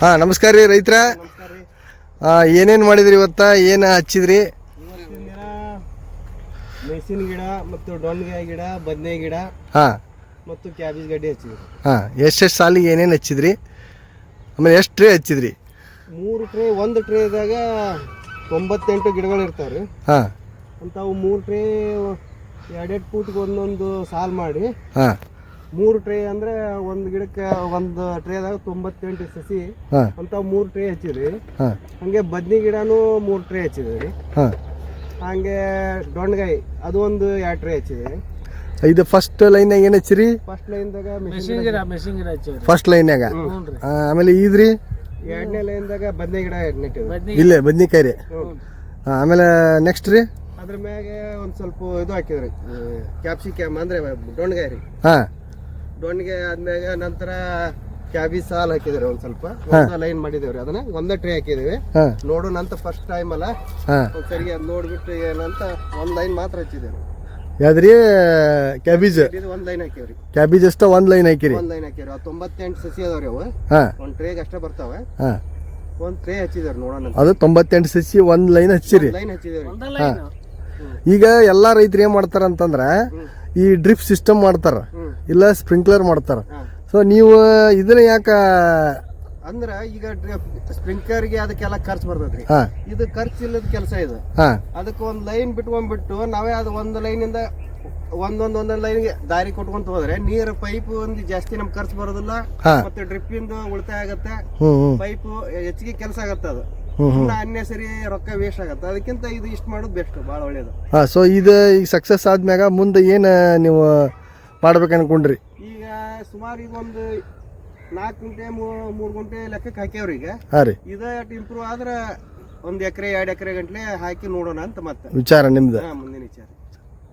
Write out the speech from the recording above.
ಹಾಂ ನಮಸ್ಕಾರ ರೀ ರೈತರ. ಏನೇನು ಮಾಡಿದ್ರಿ ಇವತ್ತ? ಏನು ಹಚ್ಚಿದ್ರಿ? ಮೆಣಸಿನ ಗಿಡ ಮತ್ತು ಡೊಣ್ಗಾಯಿ ಗಿಡ ಬದನೆ ಗಿಡ ಹಾಂ. ಮತ್ತು ಕ್ಯಾಬೇಜ್ ಗಡ್ಡೆ ಹಚ್ಚಿದ್ರಿ ಹಾಂ ಎಷ್ಟೆಷ್ಟು ಸಾಲಿಗೆ ಏನೇನು ಹಚ್ಚಿದ್ರಿ? ಆಮೇಲೆ ಎಷ್ಟು ಟ್ರೇ ಹಚ್ಚಿದ್ರಿ? ಮೂರು ಟ್ರೇ ಒಂದು ಟ್ರೇದಾಗ ತೊಂಬತ್ತೆಂಟು ಗಿಡಗಳು ಇರ್ತಾವೆ ಹಾಂ. ಅಂಥವು ಮೂರು ಟ್ರೇ ಎರಡೆರಡು ಫೂಟ್ಗೆ ಒಂದೊಂದು ಸಾಲು ಮಾಡಿ ಹಾಂ. ಮೂರು ಟ್ರೇ ಅಂದ್ರೆ ಒಂದು ಗಿಡಕ್ಕೆ ಒಂದು ಟ್ರೇದಾಗ ತೊಂಬತ್ತೆಂಟು ಸಸಿ. ಅಂತ ಅಂಥವು ಮೂರು ಟ್ರೇ ಹಚ್ಚಿದ್ರಿ ಹಾಂ. ಹಂಗೆ ಬದ್ನಿ ಗಿಡನೂ ಮೂರು ಟ್ರೇ ಹಚ್ಚಿದ್ರಿ ಹಂಗೆ ಹಾಂ. ಹಾಗೆ ಡೊಣ್ಗಾಯಿ ಅದು ಒಂದು ಎರಡು ಟ್ರೇ ಹಚ್ಚಿದ್ರಿ ಇದು ಫಸ್ಟ್ ಲೈನ್ ಏನು ಹಚ್ಚಿರಿ? ಫಸ್ಟ್ ಲೈನ್ದಾಗ ಮೆಣಸಿನ ಗಿಡ ಮೆಣಸಿನ ಗಿಡ ಫಸ್ಟ್ ಲೈನ್ಯಾಗ ಆ, ಆಮೇಲೆ ಇದ್ರಿ? ಎರಡನೇ ಲೈನ್ದಾಗ ಬದ್ನೆ ಗಿಡ ನೆಟ್ಟಿದ್ವಿ ಇಲ್ಲೇ ಬದ್ನಿಕಾಯಿ ರೀ. ಆಮೇಲೆ ನೆಕ್ಸ್ಟ್ ರೀ? ಅದ್ರ ಮ್ಯಾಗೆ ಒಂದು ಸ್ವಲ್ಪ ಇದು ಹಾಕಿದ್ರಿ. ಕ್ಯಾಪ್ಸಿಕಮ್ ಅಂದ್ರೆ ಡೊಣ್ಗಾಯಿ ರೀ. ಹಾಂ. ಡೊಣ್ಗಾಯಿ ಆದ್ಮ್ಯಾಗ ನಂತರ ಕ್ಯಾಬೇಜ್ ಸಾಲ್ ಹಾಕಿದ್ರಿ ಒಂದ್ ಸ್ವಲ್ಪ. ಒಂದು ಲೈನ್ ಮಾಡಿದೇವ್ರಿ ಅದನ್ನ ಒಂದೇ ಟ್ರೇ ಹಾಕಿದೀವಿ ನೋಡೋಣ ಅಂತ ಫಸ್ಟ್ ಟೈಮ್ ಅಲ್ಲ. ಸರಿ ಅದ್ ನೋಡ್ಬಿಟ್ಟು ಏನಂತ ಒಂದ್ ಲೈನ್ ಮಾತ್ರ ಹಚ್ಚಿದೇವ್ರಿ ಯಾವ್ದ್ರಿ? ಕ್ಯಾಬೇಜ್. ಇದು ಒಂದ್ ಲೈನ್ ಹಾಕಿವ್ರಿ. ಕ್ಯಾಬೇಜ್ ಅಷ್ಟ ಒಂದ್ ಲೈನ್ ಹಾಕಿರಿ. ಒಂದ್ ಲೈನ್ ಹಾಕಿವ್ರಿ. ಅವ್ ತೊಂಬತ್ತೆಂಟು ಸಸಿ ಅದಾವ್ರಿ ಅವು. ಹಾಂ. ಒಂದ್ ಟ್ರೇಗ್ ಅಷ್ಟೇ ಬರ್ತಾವ. ಹಾಂ. ಒಂದ್ ಟ್ರೇ ಹಚ್ಚಿದಾರ ನೋಡೋಣ ಅಂತ. ಅದು ತೊಂಬತ್ತೆಂಟು ಸಸಿ ಒಂದ್ ಲೈನ್ ಹಚ್ಚಿರಿ. ಲೈನ್ ಹಚ್ಚಿದೇವ್ರಿ ಈಗ ಎಲ್ಲಾ ರೈತರು ಏನ್ ಮಾಡ್ತಾರ ಅಂತಂದ್ರೆ ಈ ಡ್ರಿಪ್ ಸಿಸ್ಟಮ್ ಮಾಡ್ತಾರ. ಇಲ್ಲ ಸ್ಪ್ರಿಂಕ್ಲರ್ ಮಾಡ್ತಾರ. ಸೊ ನೀವು ಇದನ್ನ ಯಾಕ ಅಂದ್ರ ಈಗ ಸ್ಪ್ರಿಂಕ್ಲರ್ಗೆ ಅದಕ್ಕೆಲ್ಲ ಖರ್ಚು ಬರ್ತದ್ರಿ. ಇದು ಖರ್ಚು ಇಲ್ಲದ ಕೆಲಸ ಇದು. ಅದಕ್ಕೆ ಒಂದ್ ಲೈನ್ ಬಿಟ್ಕೊಂಡ್ಬಿಟ್ಟು ನಾವೇ ಅದು ಲೈನ್ ಇಂದ ಒಂದೊಂದ್ ಒಂದೊಂದ್ ಲೈನ್ಗೆ ದಾರಿ ಕೊಟ್ಕೊಂತ ಹೋದ್ರೆ ನೀರ್ ಪೈಪ್ ಒಂದ್ ಜಾಸ್ತಿ ನಮ್ ಖರ್ಚು ಬರೋದಿಲ್ಲ. ಮತ್ತೆ ಡ್ರಿಪ್ ಇಂದ ಉಳಿತಾಯ ಆಗತ್ತೆ. ಪೈಪ್ ಹೆಚ್ಚಿಗೆ ಕೆಲಸ ಆಗತ್ತೆ ಅದು. ಹ್ಮ್ ಹ್ಮ್. ಅನ್ಯ ಸರಿ ರೊಕ್ಕ ವೇಸ್ಟ್ ಆಗತ್ತೆ. ಅದಕ್ಕಿಂತ ಇದು ಇಷ್ಟು ಮಾಡೋದು ಬೆಸ್ಟ್ ಭಾಳ ಒಳ್ಳೇದು. ಹಾಂ ಸೊ ಇದು ಈಗ ಸಕ್ಸಸ್ ಆದ್ಮ್ಯಾಗ ಮುಂದೆ ಏನು ನೀವು ಮಾಡ್ಬೇಕು ಅನ್ಕೊಂಡ್ರಿ? ಈಗ ಸುಮಾರು ಈಗ ಒಂದು ನಾಲ್ಕು ಗಂಟೆ ಮೂರು ಗಂಟೆ ಲೆಕ್ಕಕ್ಕೆ ಹಾಕ್ಯಾವ್ರಿ ಈಗ. ಹಾಂ ರೀ. ಇದ ಇಂಪ್ರೂವ್ ಆದ್ರೆ ಒಂದು ಎಕರೆ ಎರಡು ಎಕರೆ ಗಂಟ್ಲೆ ಹಾಕಿ ನೋಡೋಣ ಅಂತ ಮತ್ತೆ. ವಿಚಾರ ನಿಮ್ದು? ಮುಂದಿನ ವಿಚಾರ.